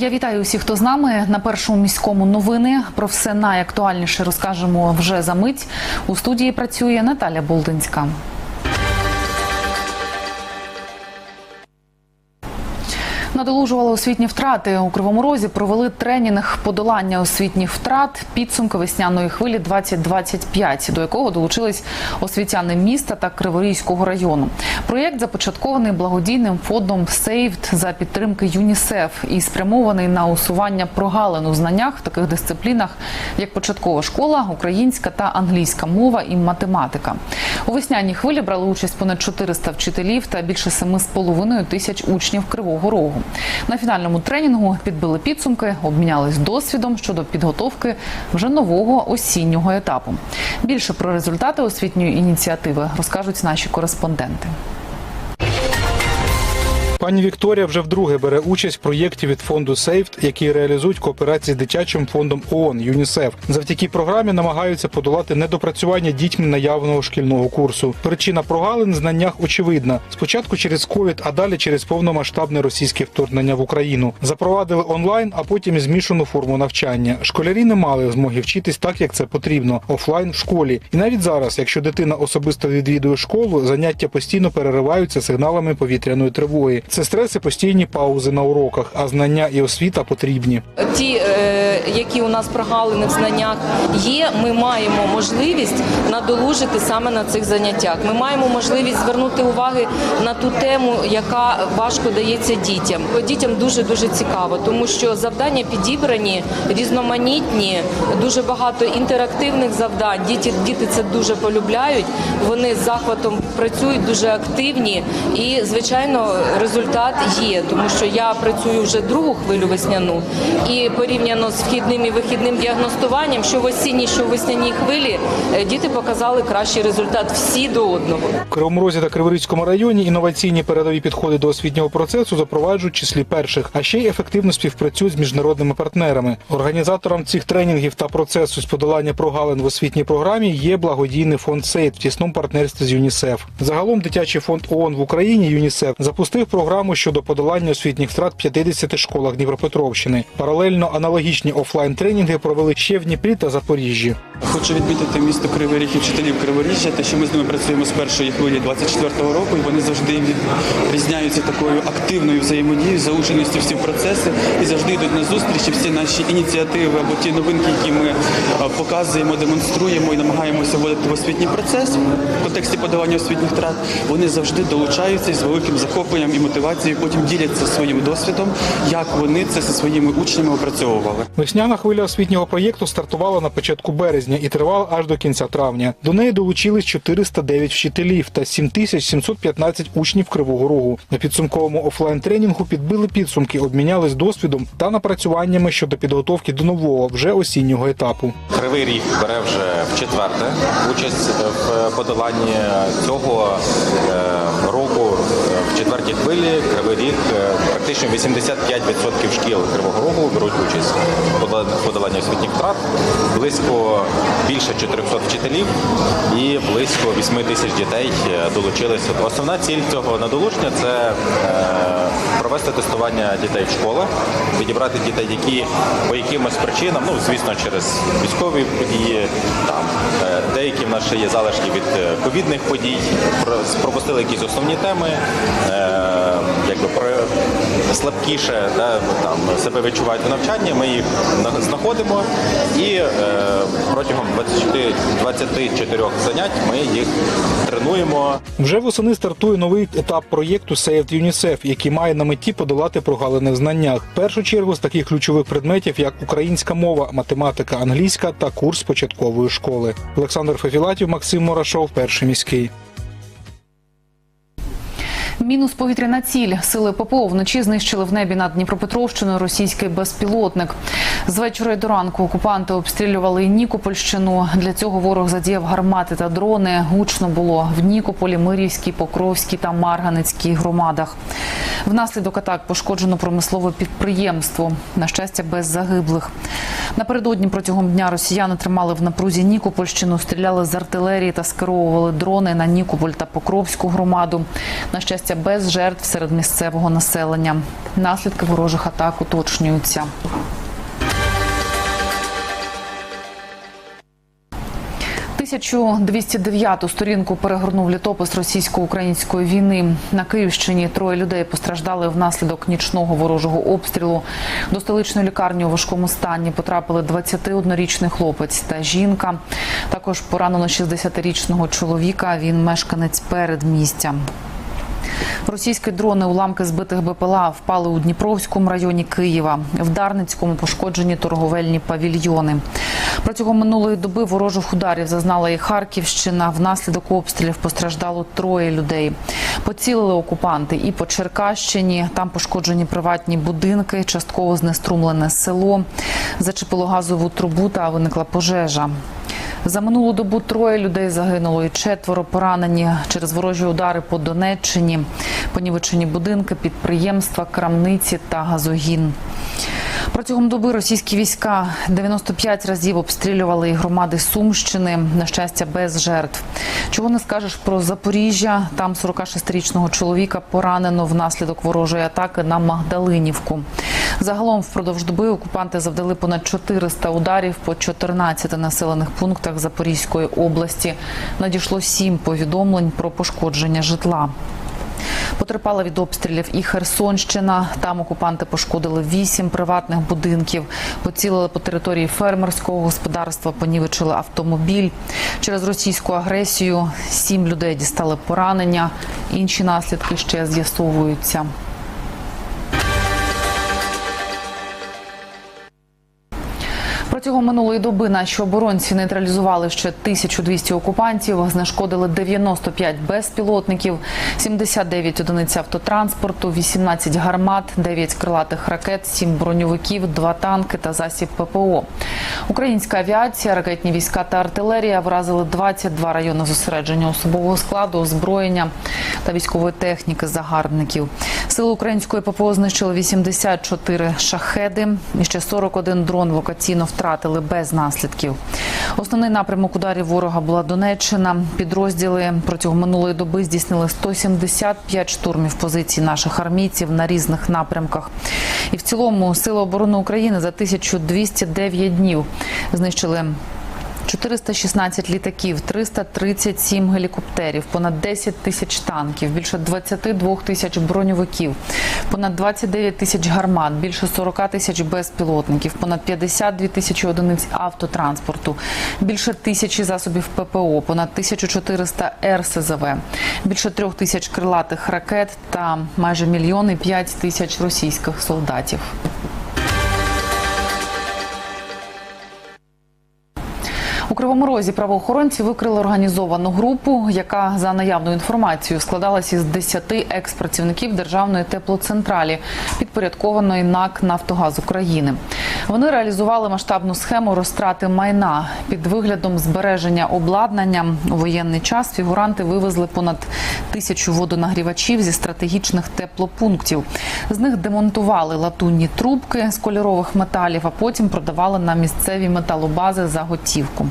Я вітаю усіх, хто з нами на першому міському новини. Про все найактуальніше розкажемо вже за мить. У студії працює Наталя Болдинська. Надолужували освітні втрати у Кривому Розі. Провели тренінг подолання освітніх втрат підсумки весняної хвилі 2025, до якого долучились освітяни міста та Криворізького району. Проєкт започаткований благодійним фондом «Сейвд» за підтримки ЮНІСЕФ і спрямований на усування прогалин у знаннях в таких дисциплінах, як початкова школа, українська та англійська мова і математика. У весняній хвилі брали участь понад 400 вчителів та більше 7,5 тисяч учнів Кривого Рогу. На фінальному тренінгу підбили підсумки, обмінялись досвідом щодо підготовки вже нового осіннього етапу. Більше про результати освітньої ініціативи розкажуть наші кореспонденти. Пані Вікторія вже вдруге бере участь в проєкті від фонду «Сейфт», який реалізують кооперації з дитячим фондом ООН ЮНІСЕФ. Завдяки програмі намагаються подолати недопрацювання дітьми наявного шкільного курсу. Причина прогалин в знаннях очевидна. Спочатку через ковід, а далі через повномасштабне російське вторгнення в Україну. Запровадили онлайн, а потім і змішану форму навчання. Школярі не мали змоги вчитись так, як це потрібно офлайн в школі. І навіть зараз, якщо дитина особисто відвідує школу, заняття постійно перериваються сигналами повітряної тривоги. Це стреси, постійні паузи на уроках, а знання і освіта потрібні. ті, е, які у нас прогалини в знаннях є, ми маємо можливість надолужити саме на цих заняттях. Ми маємо можливість звернути уваги на ту тему, яка важко дається дітям. Дітям дуже дуже цікаво, тому що завдання підібрані, різноманітні, дуже багато інтерактивних завдань. Діти, діти це дуже полюбляють. Вони з захватом працюють дуже активні, і звичайно, результат є, тому що я працюю вже другу хвилю весняну і порівняно з вхідним і вихідним діагностуванням, що в осінній, що в весняній хвилі, е, діти показали кращий результат всі до одного. В Кривому Розі та Криворізькому районі інноваційні передові підходи до освітнього процесу запроваджують числі перших, а ще й ефективно співпрацюють з міжнародними партнерами. Організатором цих тренінгів та процесу з подолання прогалин в освітній програмі є благодійний фонд «Сейд» в тісному партнерстві з ЮНІСЕФ. Загалом дитячий фонд ООН в Україні ЮНІСЕФ запустив програму щодо подолання освітніх втрат в 50 школах Дніпропетровщини. Паралельно аналогічні офлайн тренінги провели ще в Дніпрі та Запоріжжі. Хочу відмітити місто Кривий Ріг і вчителів Криворіжжя, те, що ми з ними працюємо з першої хвилі 24-го року, і вони завжди відрізняються такою активною взаємодією, залученістю всі процеси і завжди йдуть на зустрічі всі наші ініціативи або ті новинки, які ми показуємо, демонструємо і намагаємося вводити в освітній процес в контексті подолання освітніх втрат. Вони завжди долучаються і з великим захопленням і мотивацією. Потім діляться своїм досвідом, як вони це зі своїми учнями опрацьовували. Весняна хвиля освітнього проєкту стартувала на початку березня і тривала аж до кінця травня. До неї долучились 409 вчителів та 7715 учнів Кривого Рогу. На підсумковому офлайн тренінгу підбили підсумки, обмінялись досвідом та напрацюваннями щодо підготовки до нового вже осіннього етапу. Кривий ріг бере вже в четверте участь в подоланні цього е, року в четвертій хвилі. Кривий ріг е, практично 85% шкіл Кривого Рогу беруть участь в подоланні освітніх втрат. Близько більше 400 вчителів і близько 8 тисяч дітей е, долучилися. Основна ціль цього надолучення це е, провести тестування дітей в школах, відібрати дітей, які по якимось причинам, ну звісно, через військові події, там деякі в нас ще є залишки від ковідних подій, пропустили якісь основні теми, якби про слабкіше да, там себе відчувають в навчанні. Ми їх на- знаходимо і е, протягом 24, 24 занять ми їх тренуємо. Вже восени стартує новий етап проєкту Saved UNICEF, який має на меті подолати прогалини в знаннях. В першу чергу з таких ключових предметів, як українська мова, математика, англійська та курс початкової школи. Олександр Фефілатів, Максим Мурашов, перший міський. Мінус повітряна ціль. Сили ППО вночі знищили в небі над Дніпропетровщиною російський безпілотник. З вечора до ранку окупанти обстрілювали Нікопольщину. Для цього ворог задіяв гармати та дрони. Гучно було в Нікополі, Мирівській, Покровській та Марганецькій громадах. Внаслідок атак пошкоджено промислове підприємство. На щастя, без загиблих. Напередодні протягом дня росіяни тримали в напрузі Нікопольщину, стріляли з артилерії та скеровували дрони на Нікополь та Покровську громаду. На щастя, без жертв серед місцевого населення. Наслідки ворожих атак уточнюються. Тисячу 1209-ту сторінку перегорнув літопис російсько-української війни. На Київщині троє людей постраждали внаслідок нічного ворожого обстрілу. До столичної лікарні у важкому стані потрапили 21-річний хлопець та жінка. Також поранено 60-річного чоловіка. Він мешканець передмістя. Російські дрони уламки збитих БПЛА впали у Дніпровському районі Києва. В Дарницькому пошкоджені торговельні павільйони. Протягом минулої доби ворожих ударів зазнала і Харківщина. Внаслідок обстрілів постраждало троє людей. Поцілили окупанти і по Черкащині. Там пошкоджені приватні будинки, частково знеструмлене село. Зачепило газову трубу та виникла пожежа. За минулу добу троє людей загинуло і четверо поранені через ворожі удари по Донеччині, понівечені будинки, підприємства, крамниці та газогін. Протягом доби російські війська 95 разів обстрілювали громади Сумщини. На щастя, без жертв. Чого не скажеш про Запоріжжя? Там 46-річного чоловіка поранено внаслідок ворожої атаки на Магдалинівку. Загалом впродовж доби окупанти завдали понад 400 ударів по 14 населених пунктах Запорізької області. Надійшло сім повідомлень про пошкодження житла. Потерпала від обстрілів і Херсонщина. Там окупанти пошкодили вісім приватних будинків, поцілили по території фермерського господарства, понівечили автомобіль. Через російську агресію сім людей дістали поранення. Інші наслідки ще з'ясовуються. Протягом минулої доби наші оборонці нейтралізували ще 1200 окупантів, знешкодили 95 безпілотників, 79 одиниць автотранспорту, 18 гармат, 9 крилатих ракет, 7 броньовиків, 2 танки та засіб ППО. Українська авіація, ракетні війська та артилерія вразили 22 райони зосередження особового складу, озброєння та військової техніки загарбників. Сили української ППО знищили 84 шахеди і ще 41 дрон локаційно втратили без наслідків. Основний напрямок ударів ворога була Донеччина. Підрозділи протягом минулої доби здійснили 175 штурмів позицій наших армійців на різних напрямках. І в цілому Сили оборони України за 1209 днів знищили 416 літаків, 337 гелікоптерів, понад 10 тисяч танків, більше 22 тисяч броньовиків, понад 29 тисяч гармат, більше 40 тисяч безпілотників, понад 52 тисячі одиниць автотранспорту, більше тисячі засобів ППО, понад 1400 РСЗВ, більше трьох тисяч крилатих ракет та майже мільйон і п'ять тисяч російських солдатів. Кривому Розі правоохоронці викрили організовану групу, яка за наявною інформацією складалась із 10 екс-працівників державної теплоцентралі, підпорядкованої НАК Нафтогаз України. Вони реалізували масштабну схему розтрати майна під виглядом збереження обладнання. У воєнний час фігуранти вивезли понад тисячу водонагрівачів зі стратегічних теплопунктів. З них демонтували латунні трубки з кольорових металів, а потім продавали на місцеві металобази за готівку.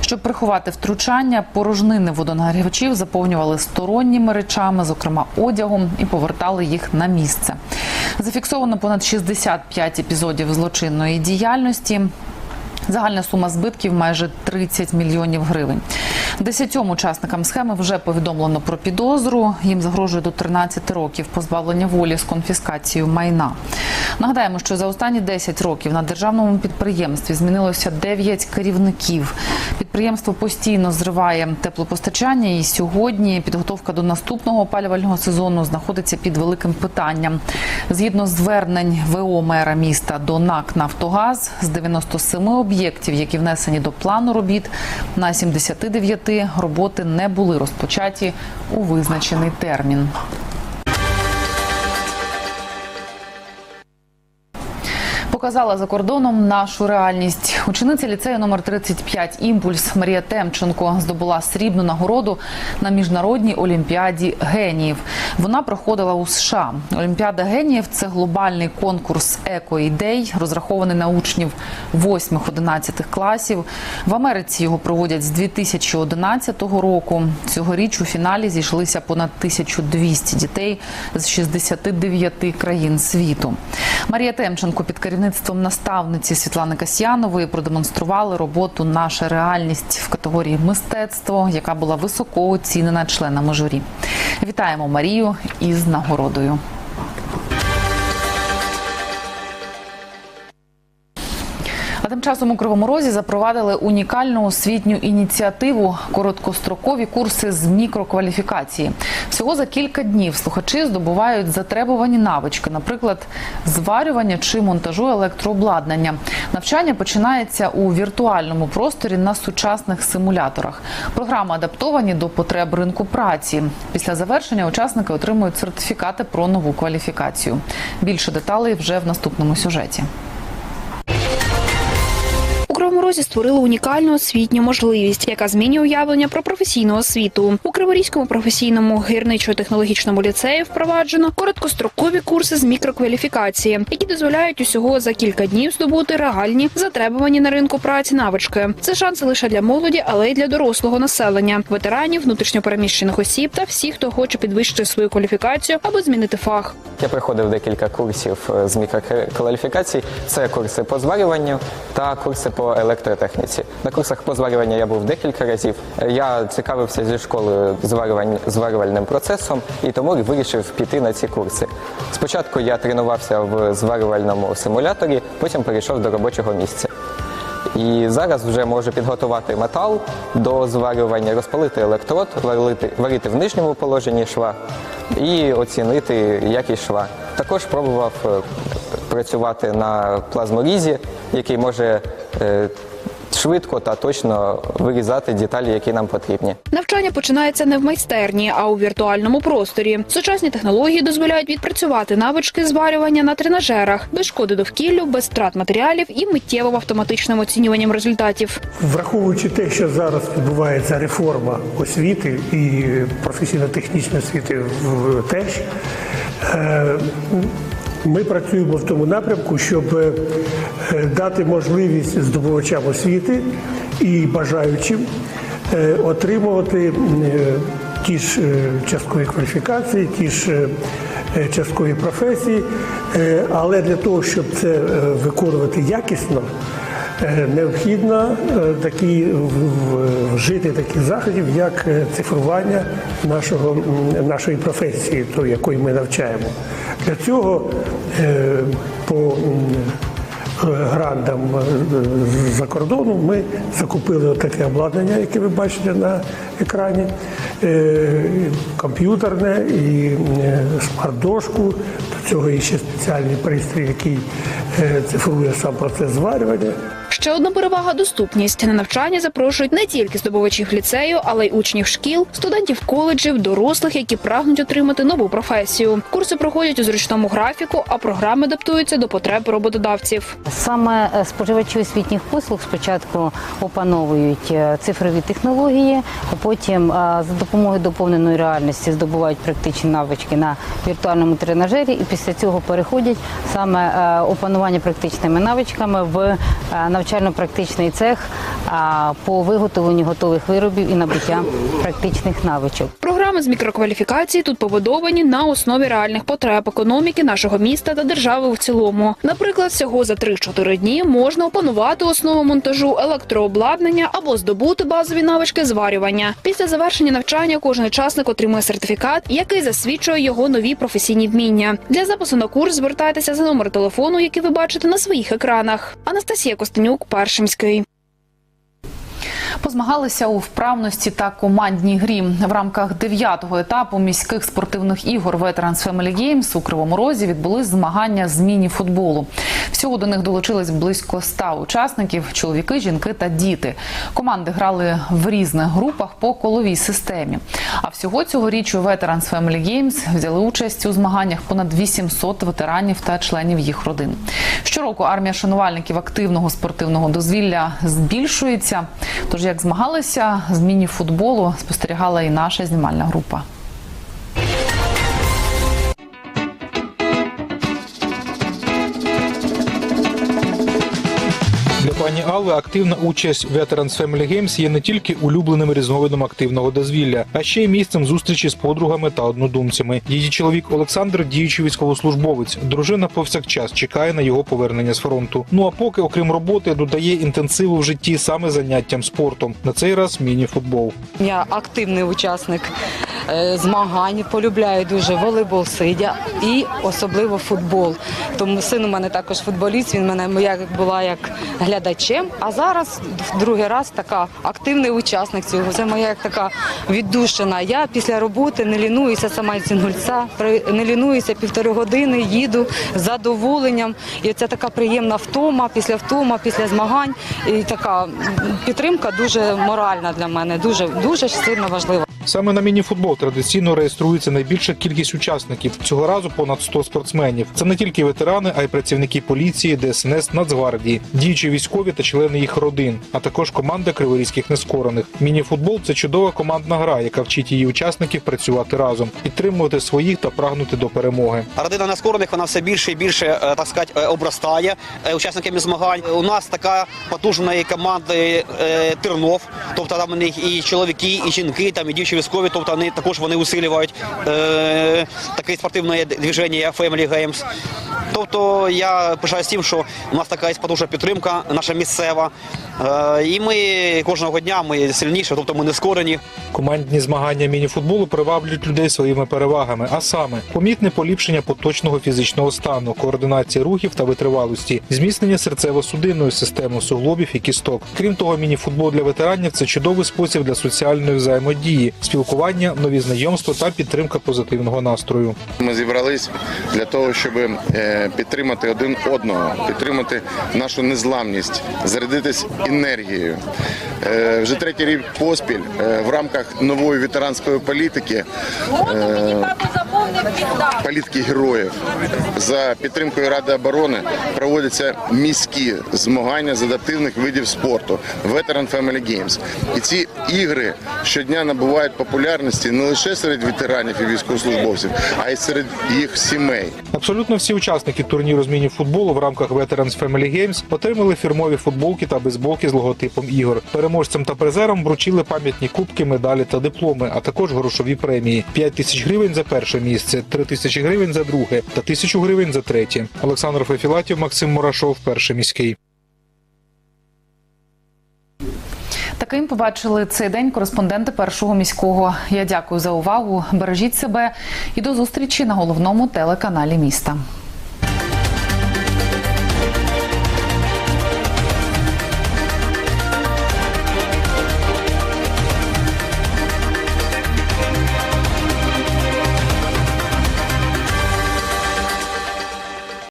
Щоб приховати втручання, порожнини водонагрівачів заповнювали сторонніми речами, зокрема одягом, і повертали їх на місце. Зафіксовано понад 65 епізодів злочинної діяльності. Загальна сума збитків майже 30 мільйонів гривень. Десятьом учасникам схеми вже повідомлено про підозру. Їм загрожує до 13 років позбавлення волі з конфіскацією майна. Нагадаємо, що за останні 10 років на державному підприємстві змінилося 9 керівників. Підприємство постійно зриває теплопостачання, і сьогодні підготовка до наступного опалювального сезону знаходиться під великим питанням. Згідно звернень ВО мера міста до НАК Нафтогаз з 97 об'єктів, які внесені до плану робіт, на 79 роботи не були розпочаті у визначений термін. Показала за кордоном нашу реальність. Учениця ліцею номер 35 Імпульс Марія Темченко здобула срібну нагороду на міжнародній олімпіаді геніїв. Вона проходила у США. Олімпіада геніїв це глобальний конкурс еко-ідей, розрахований на учнів 8-11 класів. В Америці його проводять з 2011 року. Цьогоріч у фіналі зійшлися понад 1200 дітей з 69 країн світу. Марія Темченко під керівництвом наставниці Світлани Касьянової продемонстрували роботу Наша реальність в категорії мистецтво, яка була високо оцінена членами журі. Вітаємо Марію із нагородою. Тим часом у Кривому Розі запровадили унікальну освітню ініціативу короткострокові курси з мікрокваліфікації. Всього за кілька днів слухачі здобувають затребувані навички, наприклад, зварювання чи монтажу електрообладнання. Навчання починається у віртуальному просторі на сучасних симуляторах. Програми адаптовані до потреб ринку праці. Після завершення учасники отримують сертифікати про нову кваліфікацію. Більше деталей вже в наступному сюжеті. У створили унікальну освітню можливість, яка змінює уявлення про професійну освіту. У Криворізькому професійному гірничо-технологічному ліцеї впроваджено короткострокові курси з мікрокваліфікації, які дозволяють усього за кілька днів здобути реальні затребувані на ринку праці навички. Це шанс лише для молоді, але й для дорослого населення, ветеранів, внутрішньопереміщених осіб та всіх, хто хоче підвищити свою кваліфікацію або змінити фах. Я проходив декілька курсів е, з мікрокваліфікацій. Це курси по зварюванню та курси по електротехніці. На курсах по зварюванню я був декілька разів. Я цікавився зі зварювань- зварювальним процесом і тому вирішив піти на ці курси. Спочатку я тренувався в зварювальному симуляторі, потім перейшов до робочого місця. І зараз вже можу підготувати метал до зварювання, розпалити електрод, варити, варити в нижньому положенні шва і оцінити якість шва. Також пробував е, працювати на плазморізі, який може швидко та точно вирізати деталі, які нам потрібні. Навчання починається не в майстерні, а у віртуальному просторі. Сучасні технології дозволяють відпрацювати навички зварювання на тренажерах без шкоди довкіллю, без втрат матеріалів і миттєвим автоматичним оцінюванням результатів. Враховуючи те, що зараз відбувається реформа освіти і професійно-технічної освіти в- теж, е, ми працюємо в тому напрямку, щоб е, дати можливість здобувачам освіти і бажаючим е, отримувати е, ті ж часткові кваліфікації, ті ж часткові професії, але для того, щоб це виконувати якісно. Е, Необхідно е, такі вжити таких заходів, як е, цифрування нашого нашої професії, тої, якої ми навчаємо. Для цього по грандам з-за кордону ми закупили таке обладнання, яке ви бачите на екрані, комп'ютерне і смарт-дошку. До цього є ще спеціальний пристрій, який цифрує сам процес зварювання. Ще одна перевага доступність. На навчання запрошують не тільки здобувачів ліцею, але й учнів шкіл, студентів коледжів, дорослих, які прагнуть отримати нову професію. Курси проходять у зручному графіку, а програми адаптуються до потреб роботодавців. Саме е, споживачі освітніх послуг спочатку опановують е, цифрові технології, а потім е, за допомогою доповненої реальності здобувають практичні навички на віртуальному тренажері, і після цього переходять саме опанування практичними навичками в е, навчально-практичний цех по виготовленню готових виробів і набуття практичних навичок. Програми з мікрокваліфікації тут побудовані на основі реальних потреб економіки нашого міста та держави в цілому. Наприклад, всього за 3-4 дні можна опанувати основу монтажу електрообладнання або здобути базові навички зварювання. Після завершення навчання кожен учасник отримує сертифікат, який засвідчує його нові професійні вміння. Для запису на курс звертайтеся за номер телефону, який ви бачите на своїх екранах. Анастасія Костенюк, Першимський. Позмагалися у вправності та командній грі в рамках дев'ятого етапу міських спортивних ігор Veterans Family Games у Кривому Розі відбулись змагання з міні-футболу. Всього до них долучились близько ста учасників: чоловіки, жінки та діти. Команди грали в різних групах по коловій системі. А всього цьогоріч у Veterans Family Games взяли участь у змаганнях понад 800 ветеранів та членів їх родин. Щороку армія шанувальників активного спортивного дозвілля збільшується. Тож як змагалися з міні-футболу, спостерігала і наша знімальна група. Пані Алли активна участь в Veterans Family Games є не тільки улюбленим різновидом активного дозвілля, а ще й місцем зустрічі з подругами та однодумцями. Її чоловік Олександр, діючий військовослужбовець. Дружина повсякчас чекає на його повернення з фронту. Ну а поки, окрім роботи, додає інтенсиву в житті саме заняттям спортом. На цей раз міні-футбол. Я активний учасник змагань, полюбляю дуже волейбол сидя і особливо футбол. Тому син у мене також футболіст. Він мене як була як глядачем. А зараз другий раз така активний учасник цього. Це моя як така віддушина. Я після роботи не лінуюся сама з Інгульця, при- не лінуюся півтори години, їду з задоволенням. І це така приємна втома, після втома, після змагань. І така підтримка дуже моральна для мене, дуже дуже сильно важлива. Саме на міні-футбол традиційно реєструється найбільша кількість учасників. Цього разу понад 100 спортсменів. Це не тільки ветерани, а й працівники поліції, ДСНС, Нацгвардії, діючі військові та члени їх родин, а також команда криворізьких нескорених. Міні-футбол це чудова командна гра, яка вчить її учасників працювати разом, підтримувати своїх та прагнути до перемоги. Родина нескорених вона все більше і більше е, так сказати, е, обростає е, учасниками змагань. У нас така потужна команда Тернов, тобто там у них і чоловіки, і жінки, там і дівчі військові, тобто вони також вони усилюють е, таке спортивне движення Family Games. Тобто я пишаюсь тим, що у нас така є потужна підтримка, наша місцева. Е, і ми кожного дня ми сильніші, тобто ми не скорені. Командні змагання міні-футболу приваблюють людей своїми перевагами, а саме помітне поліпшення поточного фізичного стану, координації рухів та витривалості, зміцнення серцево-судинної системи суглобів і кісток. Крім того, міні-футбол для ветеранів це чудовий спосіб для соціальної взаємодії, спілкування, нові знайомства та підтримка позитивного настрою. Ми зібрались для того, щоб е, підтримати один одного, підтримати нашу незламність, зарядитись енергією. Е, Вже третій рік поспіль е, в рамках нової ветеранської політики. Політики героїв за підтримкою Ради оборони проводяться міські змагання з адаптивних видів спорту Veteran Family Games. І ці ігри щодня набувають популярності не лише серед ветеранів і військовослужбовців, а й серед їх сімей. Абсолютно всі учасники турніру з міні-футболу в рамках Veterans Family Games отримали фірмові футболки та бейсболки з логотипом ігор. Переможцям та призерам вручили пам'ятні кубки, медалі та дипломи, а також грошові премії: 5 тисяч гривень за перше місце, 3 тисячі гривень за друге та тисячу гривень за третє. Олександр Фефілатів, Максим Мурашов, перший міський. Таким побачили цей день кореспонденти першого міського. Я дякую за увагу. Бережіть себе і до зустрічі на головному телеканалі міста.